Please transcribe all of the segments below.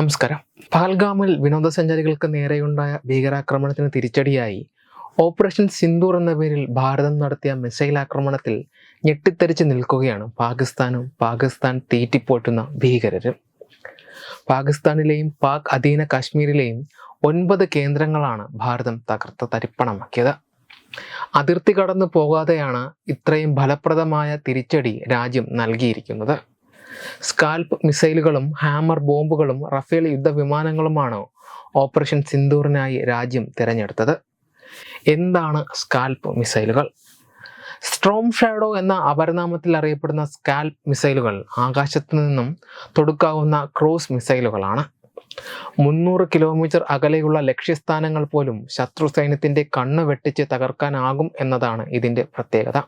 നമസ്കാരം. പാൽഗാമിൽ വിനോദസഞ്ചാരികൾക്ക് നേരെയുണ്ടായ ഭീകരാക്രമണത്തിന് തിരിച്ചടിയായി ഓപ്പറേഷൻ സിന്ദൂർ എന്ന പേരിൽ ഭാരതം നടത്തിയ മിസൈൽ ആക്രമണത്തിൽ ഞെട്ടിത്തെറിച്ച് നിൽക്കുകയാണ് പാകിസ്ഥാനും പാകിസ്ഥാൻ തീറ്റിപ്പോറ്റുന്ന ഭീകരരും. പാകിസ്ഥാനിലെയും പാക് അധീന കാശ്മീരിലെയും ഒൻപത് കേന്ദ്രങ്ങളാണ് ഭാരതം തകർത്ത് തരിപ്പണമാക്കിയത്. അതിർത്തി കടന്നു പോകാതെയാണ് ഇത്രയും ഫലപ്രദമായ തിരിച്ചടി രാജ്യം നൽകിയിരിക്കുന്നത്. സ്കാൽപ്പ് മിസൈലുകളും ഹാമർ ബോംബുകളും റഫേൽ യുദ്ധവിമാനങ്ങളുമാണ് ഓപ്പറേഷൻ സിന്ദൂറിനായി രാജ്യം തിരഞ്ഞെടുത്തത്. എന്താണ് സ്കാൽപ്പ് മിസൈലുകൾ? സ്ട്രോം ഷാഡോ എന്ന അപരനാമത്തിൽ അറിയപ്പെടുന്ന സ്കാൽപ്പ് മിസൈലുകൾ ആകാശത്തു നിന്നും തൊടുക്കാവുന്ന ക്രൂസ് മിസൈലുകളാണ്. മുന്നൂറ് കിലോമീറ്റർ അകലെയുള്ള ലക്ഷ്യസ്ഥാനങ്ങൾ പോലും ശത്രു സൈന്യത്തിന്റെ കണ്ണ് വെട്ടിച്ച് തകർക്കാനാകും എന്നതാണ് ഇതിന്റെ പ്രത്യേകത.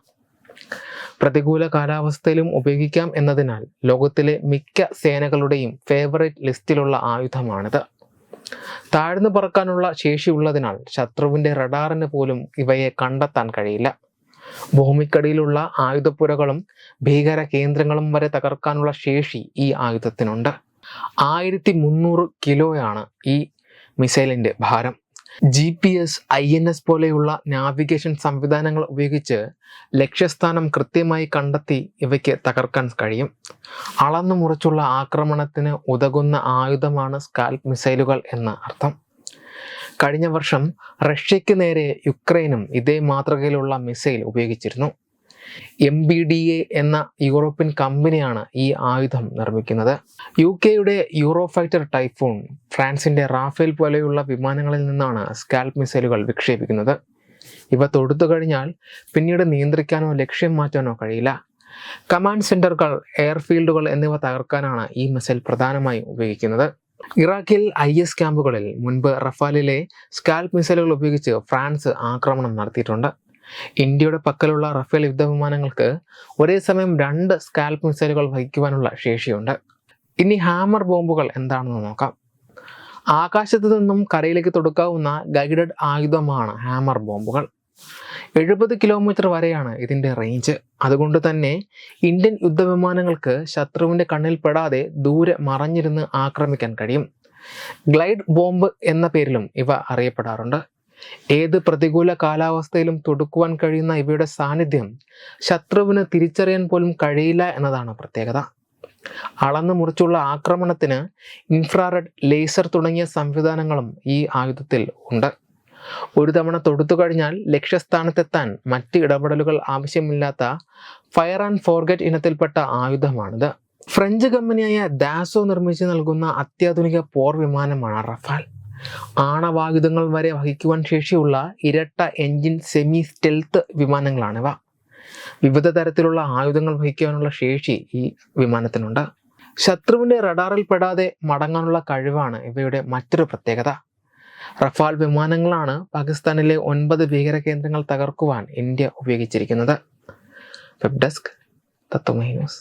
പ്രതികൂല കാലാവസ്ഥയിലും ഉപയോഗിക്കാം എന്നതിനാൽ ലോകത്തിലെ മിക്ക സേനകളുടെയും ഫേവറേറ്റ് ലിസ്റ്റിലുള്ള ആയുധമാണിത്. താഴ്ന്നു പറക്കാനുള്ള ശേഷിയുള്ളതിനാൽ ശത്രുവിന്റെ റഡാറിന് പോലും ഇവയെ കണ്ടെത്താൻ കഴിയില്ല. ഭൂമിക്കടിയിലുള്ള ആയുധപ്പുരകളും ഭീകര കേന്ദ്രങ്ങളും വരെ തകർക്കാനുള്ള ശേഷി ഈ ആയുധത്തിനുണ്ട്. ആയിരത്തി മുന്നൂറ് കിലോയാണ് ഈ മിസൈലിന്റെ ഭാരം. G P S I N S പോലെയുള്ള നാവിഗേഷൻ സംവിധാനങ്ങൾ ഉപയോഗിച്ച് ലക്ഷ്യസ്ഥാനം കൃത്യമായി കണ്ടെത്തി ഇവയ്ക്ക് തകർക്കാൻ കഴിയും. അളന്നു മുറിച്ചുള്ള ആക്രമണത്തിന് ഉതകുന്ന ആയുധമാണ് സ്കാൽപ് മിസൈലുകൾ എന്ന അർത്ഥം. കഴിഞ്ഞ വർഷം റഷ്യയ്ക്ക് നേരെ യുക്രൈനും ഇതേ മാതൃകയിലുള്ള മിസൈൽ ഉപയോഗിച്ചിരുന്നു. എം ബി ഡി എ എന്ന യൂറോപ്യൻ കമ്പനിയാണ് ഈ ആയുധം നിർമ്മിക്കുന്നത്. യു കെയുടെ യൂറോഫൈറ്റർ ടൈഫോൺ ഫ്രാൻസിന്റെ റാഫേൽ പോലെയുള്ള വിമാനങ്ങളിൽ നിന്നാണ് സ്കാൽപ് മിസൈലുകൾ വിക്ഷേപിക്കുന്നത്. ഇവ തൊടുത്തു കഴിഞ്ഞാൽ പിന്നീട് നിയന്ത്രിക്കാനോ ലക്ഷ്യം മാറ്റാനോ കഴിയില്ല. കമാൻഡ് സെന്ററുകൾ എയർഫീൽഡുകൾ എന്നിവ തകർക്കാനാണ് ഈ മിസൈൽ പ്രധാനമായും ഉപയോഗിക്കുന്നത്. ഇറാഖിൽ ഐ എസ് ക്യാമ്പുകളിൽ മുൻപ് റഫാലിലെ സ്കാൽപ് മിസൈലുകൾ ഉപയോഗിച്ച് ഫ്രാൻസ് ആക്രമണം നടത്തിയിട്ടുണ്ട്. ഇന്ത്യയുടെ പക്കലുള്ള റഫേൽ യുദ്ധവിമാനങ്ങൾക്ക് ഒരേ സമയം രണ്ട് സ്കാൽപ്പ് മിസൈലുകൾ വഹിക്കുവാനുള്ള ശേഷിയുണ്ട്. ഇനി ഹാമർ ബോംബുകൾ എന്താണെന്ന് നോക്കാം. ആകാശത്തു നിന്നും കരയിലേക്ക് തൊടുക്കാവുന്ന ഗൈഡഡ് ആയുധമാണ് ഹാമർ ബോംബുകൾ. എഴുപത് കിലോമീറ്റർ വരെയാണ് ഇതിന്റെ റേഞ്ച്. അതുകൊണ്ട് തന്നെ ഇന്ത്യൻ യുദ്ധവിമാനങ്ങൾക്ക് ശത്രുവിന്റെ കണ്ണിൽ പെടാതെ ദൂരെ മറഞ്ഞിരുന്ന് ആക്രമിക്കാൻ കഴിയും. ഗ്ലൈഡ് ബോംബ് എന്ന പേരിലും ഇവ അറിയപ്പെടാറുണ്ട്. ഏത് പ്രതികൂല കാലാവസ്ഥയിലും തൊടുക്കുവാൻ കഴിയുന്ന ഇവയുടെ സാന്നിധ്യം ശത്രുവിന് തിരിച്ചറിയാൻ പോലും കഴിയില്ല എന്നതാണ് പ്രത്യേകത. അളന്നു മുറിച്ചുള്ള ആക്രമണത്തിന് ഇൻഫ്രാറെഡ് ലേസർ തുടങ്ങിയ സംവിധാനങ്ങളും ഈ ആയുധത്തിൽ ഉണ്ട്. ഒരു തവണ തൊടുത്തു കഴിഞ്ഞാൽ ലക്ഷ്യസ്ഥാനത്തെത്താൻ മറ്റ് ഇടപെടലുകൾ ആവശ്യമില്ലാത്ത ഫയർ ആൻഡ് ഫോർഗറ്റ് ഇനത്തിൽപ്പെട്ട ആയുധമാണിത്. ഫ്രഞ്ച് കമ്പനിയായ ദാസോ നിർമ്മിച്ചു നൽകുന്ന അത്യാധുനിക പോർ വിമാനമാണ് റഫാൽ. ആണവായുധങ്ങൾ വരെ വഹിക്കുവാൻ ശേഷിയുള്ള ഇരട്ട എഞ്ചിൻ സെമി സ്റ്റെൽത്ത് വിമാനങ്ങളാണിവ വിവിധ തരത്തിലുള്ള ആയുധങ്ങൾ വഹിക്കുവാനുള്ള ശേഷി ഈ വിമാനത്തിനുണ്ട്. ശത്രുവിന്റെ റഡാറിൽ പെടാതെ മടങ്ങാനുള്ള കഴിവാണ് ഇവയുടെ മറ്റൊരു പ്രത്യേകത. റഫാൽ വിമാനങ്ങളാണ് പാകിസ്ഥാനിലെ ഒൻപത് ഭീകര കേന്ദ്രങ്ങൾ തകർക്കുവാൻ ഇന്ത്യ ഉപയോഗിച്ചിരിക്കുന്നത്. Web desk Tatwamayi news.